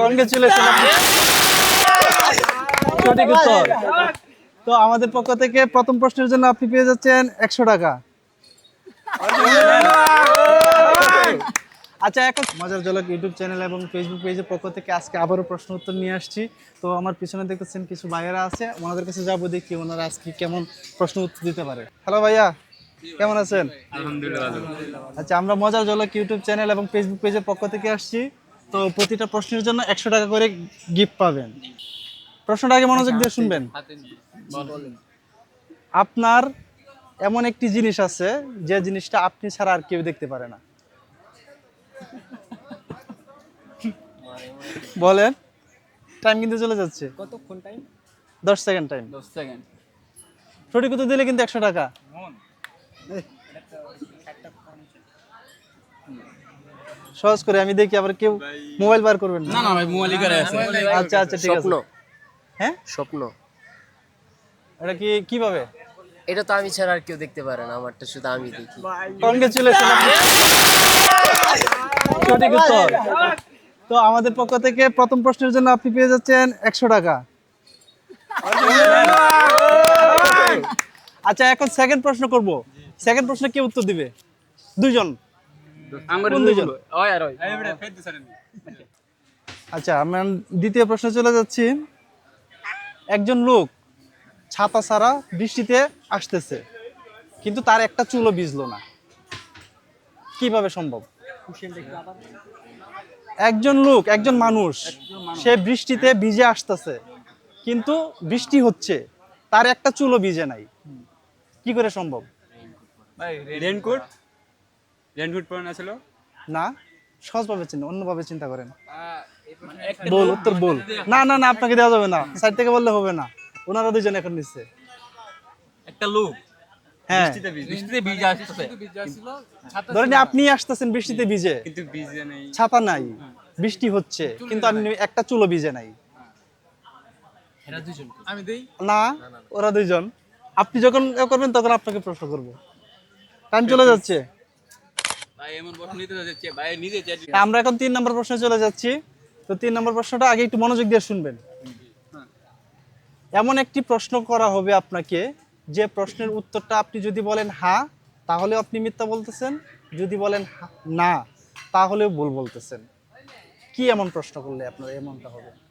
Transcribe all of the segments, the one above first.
Congratulation সঠিক উত্তর। তো আমাদের পক্ষ থেকে প্রথম প্রশ্নের জন্য আপনি পেয়ে যাচ্ছেন একশো টাকা। আচ্ছা এখন মজার জলক ইউটিউব চ্যানেল এবং ফেসবুক পেজের পক্ষ থেকে আজকে আবারও প্রশ্ন উত্তর নিয়ে আসছি। তো আমার পিছনে দেখতেছেন কিছু ভাইয়েরা আছে ওনাদের কাছে যাব দেখি ওনারা আজকে কেমন প্রশ্ন উত্তর দিতে পারে। হ্যালো ভাইয়া কেমন আছেন? আচ্ছা আমরা মজার জলক ইউটিউব চ্যানেল এবং ফেসবুক পেজের পক্ষ থেকে আসছি। তো প্রতিটা প্রশ্নের জন্য একশো টাকা করে গিফট পাবেন। প্রশ্নটা আগে মনোযোগ দিয়ে শুনবেন। আপনার এমন একটি জিনিস আছে যে জিনিসটা আপনি ছাড়া আর কেউ দেখতে পারে না। বলেন টাইম কিন্তু চলে যাচ্ছে। কতক্ষণ টাইম দশ সেকেন্ড টাইম দশ সেকেন্ড সঠিক উত্তর দিলে কিন্তু একশো টাকা। সহজ করে আমি দেখি আবার কেউ মোবাইল বার করবেন না। না না ভাই মোবাইল করে আছে। আচ্ছা আচ্ছা ঠিক আছে। স্বপ্ন হ্যাঁ? স্বপ্ন। এটা কি কীভাবে? এটা তো আমি ছাড়া আর কেউ দেখতে পারে না আমারটা শুধু আমি দেখি। কংগ্রেচুলেশন সঠিক উত্তর। তো আমাদের পক্ষ থেকে প্রথম প্রশ্নের জন্য আপনি পেয়ে যাচ্ছেন একশো টাকা। আচ্ছা এখন সেকেন্ড প্রশ্ন করব। সেকেন্ড প্রশ্ন কে উত্তর দিবে? দুইজন। দুজন? আচ্ছা আমরা দ্বিতীয় প্রশ্ন চলে যাচ্ছি। একজন লোক ছাতা ছাড়া বৃষ্টিতে আসতেছে কিন্তু তার একটা চুলও ভিজলো না। কীভাবে সম্ভব? একজন লোক একজন মানুষ সে বৃষ্টিতে ভিজে আসতেছে কিন্তু বৃষ্টি হচ্ছে তার একটা চুলও ভিজে নাই। কি করে সম্ভব? ভাই রেনকোট পরে ছিল? না সহজভাবে চিন্তা অন্যভাবে চিন্তা করেন। বল উত্তর বল। না না না আপনাকে দেওয়া যাবে না। সাইড থেকে বললে হবে না। ওনারা দুজন এখন নিচ্ছে। একটা লোক। হ্যাঁ। বৃষ্টিতে ভিজে। আসছে ধরেন আপনি আসতেছেন বৃষ্টিতে ভিজে। কিন্তু ভিজে নেই। ছাতা নাই। বৃষ্টি হচ্ছে কিন্তু আপনি একটা চুলো ভিজে নাই। আমি দেই? না ওরা দুইজন। আপনি যখন এ করবেন তখন আপনাকে প্রশ্ন করব। টাইম চলে যাচ্ছে ভাই এমন প্রশ্ন নিতে যাচ্ছে ভাই নিজে চ্যাট আমরা এখন তিন নম্বর প্রশ্নে চলে যাচ্ছি। তো তিন নম্বর প্রশ্নটা আগে একটু মনোযোগ দিয়ে শুনবেন। এমন একটি প্রশ্ন করা হবে আপনাকে, যে প্রশ্নের উত্তরটা আপনি যদি বলেন হ্যাঁ তাহলে আপনি মিথ্যা বলতেছেন। যদি বলেন হা- না, তাহলেও ভুল বলতেছেন। কি এমন প্রশ্ন করলে আপনার এমনটা হবে?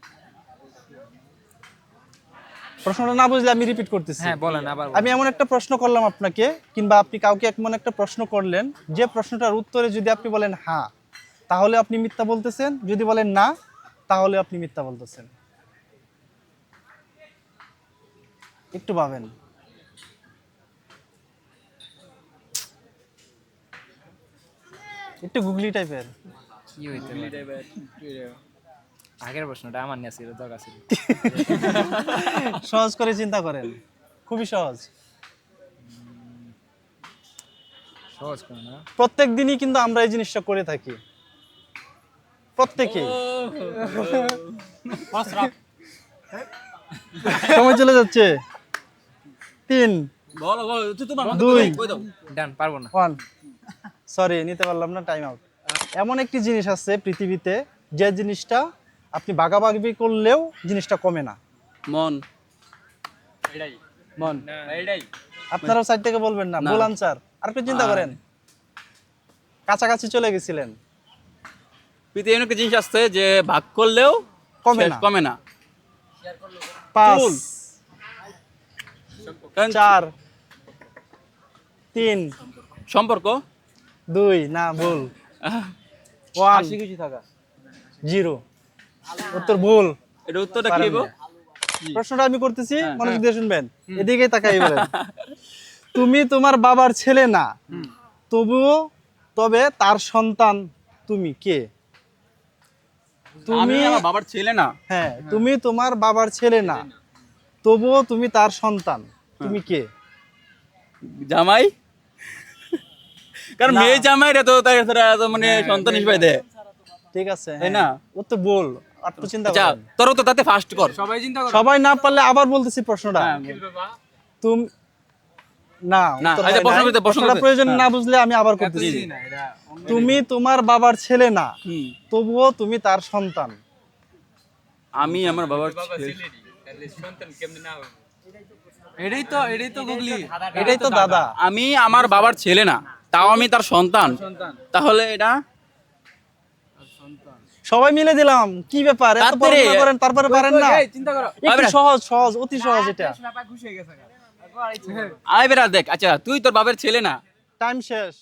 প্রশ্নটা না বুঝলে আমি রিপিট করতেছি। হ্যাঁ বলেন আবার আমি এমন একটা প্রশ্ন করলাম আপনাকে কিংবা আপনি কাউকে এমন একটা প্রশ্ন করলেন যে প্রশ্নটার উত্তরে যদি আপনি বলেন হ্যাঁ তাহলে আপনি মিথ্যা বলতেছেন যদি বলেন না তাহলে আপনি মিথ্যা বলতেছেন। একটু পাবেন একটু গুগলি টাইপের। কি হইতে পারে? আগের প্রশ্নটা আমার নিয়ে ছিল দরকার ছিল। সহজ করে চিন্তা করেন। খুবই সহজ। সহজ করে না? প্রত্যেক দিনই কিন্তু আমরা এই জিনিসটা করে থাকি। প্রত্যেকেই সময় চলে যাচ্ছে। তিন। দুই। ডান পারব না। ওয়ান। সরি নিতে পারলাম না টাইম আউট। এমন একটি জিনিস আছে পৃথিবীতে যে জিনিসটা আপনি বাগাবাগি করলেও জিনিসটা কমে না। মন। এটাই। মন। এটাই। আপনারাও সাইড থেকে বলবেন না। ভুল আনসার আর একটু চিন্তা করেন। কাছাকাছি চলে গেছিলেন। পৃথিবী এমন একটা জিনিস আসছে যে ভাগ করলেও কমে না। কমে না। পাঁচ চার তিন সম্পর্ক। দুই না ভুল। ওয়ান থাকা। জিরো। উত্তর ভুল। এটা উত্তরটা কি? না। প্রশ্নটা আমি করতেছি হ্যাঁ, মনোযোগ দিয়ে শুনবেন এদিকে তাকাই বলেন। তুমি তোমার বাবার ছেলে না। তবুও তবে তার সন্তান তুমি কে? তুমি আমার বাবার ছেলে না। হ্যাঁ তুমি তোমার বাবার ছেলে না। তবুও তুমি তার সন্তান। তুমি কে? জামাই? কারণ। মেয়ে জামাইরা তো তার মানে সন্তান হিসেবে দেয়। ঠিক আছে তাই হ্যাঁ। না? উত্তর বল আর তো চিন্তা আচ্ছা তোর তো তাতে ফার্স্ট কর। সবাই চিন্তা সবাই না পারলে আবার বলতেছি প্রশ্নটা। হ্যাঁ, তুমি না আচ্ছা, হয় প্রশ্ন করতে, প্রশ্ন করতে। প্রয়োজন হ্যাঁ। না বুঝলে আমি আবার করতেছি। তুমি তোমার বাবার ছেলে না তবুও তুমি তার সন্তান। আমি আমার বাবার ছেলে এটাই তো এটাই তো গুগলি। এটাই তো দাদা। আমি আমার বাবার ছেলে না তাও আমি তার সন্তান। তাহলে এটা সবাই মিলে দিলাম। কি ব্যাপার? এত। পড়াশোনা করেন তারপরে পারেন না। চিন্তা করো। সহজ সহজ অতি সহজ এটা। আয় বেড়া দেখ আচ্ছা তুই তোর বাবার ছেলে না? টাইম শেষ।